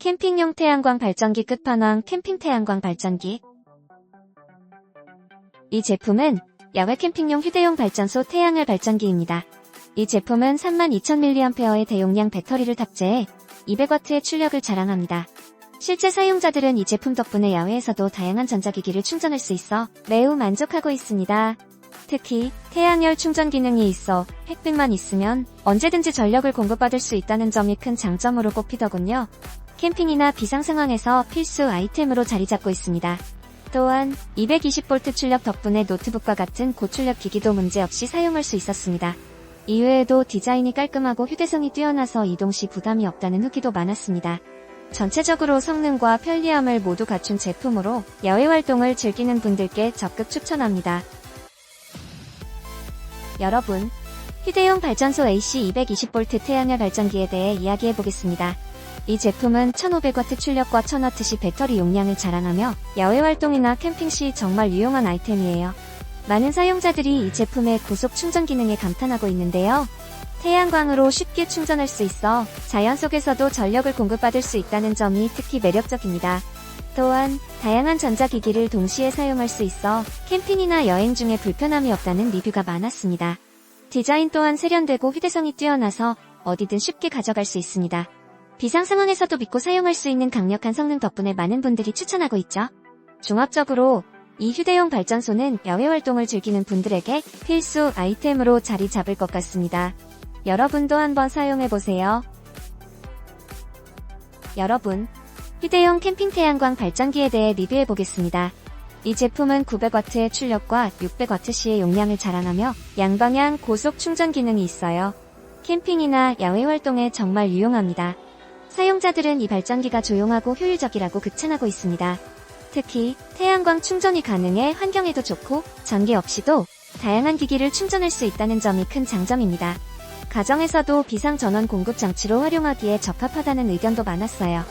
캠핑용 태양광 발전기 끝판왕 캠핑 태양광 발전기. 이 제품은 야외 캠핑용 휴대용 발전소 태양열 발전기입니다. 이 제품은 32,000mAh의 대용량 배터리를 탑재해 200W의 출력을 자랑합니다. 실제 사용자들은 이 제품 덕분에 야외에서도 다양한 전자기기를 충전할 수 있어 매우 만족하고 있습니다. 특히 태양열 충전 기능이 있어 햇빛만 있으면 언제든지 전력을 공급받을 수 있다는 점이 큰 장점으로 꼽히더군요. 캠핑이나 비상 상황에서 필수 아이템으로 자리 잡고 있습니다. 또한 220V 출력 덕분에 노트북과 같은 고출력 기기도 문제없이 사용할 수 있었습니다. 이외에도 디자인이 깔끔하고 휴대성이 뛰어나서 이동 시 부담이 없다는 후기도 많았습니다. 전체적으로 성능과 편리함을 모두 갖춘 제품으로 야외 활동을 즐기는 분들께 적극 추천합니다. 여러분, 휴대용 발전소 AC 220V 태양열 발전기에 대해 이야기해 보겠습니다. 이 제품은 1500W 출력과 1000W시 배터리 용량을 자랑하며 야외 활동이나 캠핑 시 정말 유용한 아이템이에요. 많은 사용자들이 이 제품의 고속 충전 기능에 감탄하고 있는데요. 태양광으로 쉽게 충전할 수 있어 자연 속에서도 전력을 공급받을 수 있다는 점이 특히 매력적입니다. 또한 다양한 전자기기를 동시에 사용할 수 있어 캠핑이나 여행 중에 불편함이 없다는 리뷰가 많았습니다. 디자인 또한 세련되고 휴대성이 뛰어나서 어디든 쉽게 가져갈 수 있습니다. 비상 상황에서도 믿고 사용할 수 있는 강력한 성능 덕분에 많은 분들이 추천하고 있죠. 종합적으로 이 휴대용 발전소는 야외 활동을 즐기는 분들에게 필수 아이템으로 자리 잡을 것 같습니다. 여러분도 한번 사용해보세요. 여러분, 휴대용 캠핑 태양광 발전기에 대해 리뷰해 보겠습니다. 이 제품은 900W의 출력과 600W시의 용량을 자랑하며 양방향 고속 충전 기능이 있어요. 캠핑이나 야외 활동에 정말 유용합니다. 사용자들은 이 발전기가 조용하고 효율적이라고 극찬하고 있습니다. 특히 태양광 충전이 가능해 환경에도 좋고 전기 없이도 다양한 기기를 충전할 수 있다는 점이 큰 장점입니다. 가정에서도 비상 전원 공급 장치로 활용하기에 적합하다는 의견도 많았어요.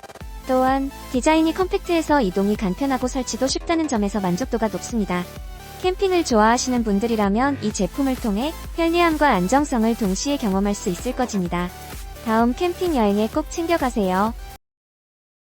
또한 디자인이 컴팩트해서 이동이 간편하고 설치도 쉽다는 점에서 만족도가 높습니다. 캠핑을 좋아하시는 분들이라면 이 제품을 통해 편리함과 안정성을 동시에 경험할 수 있을 것입니다. 다음 캠핑 여행에 꼭 챙겨가세요.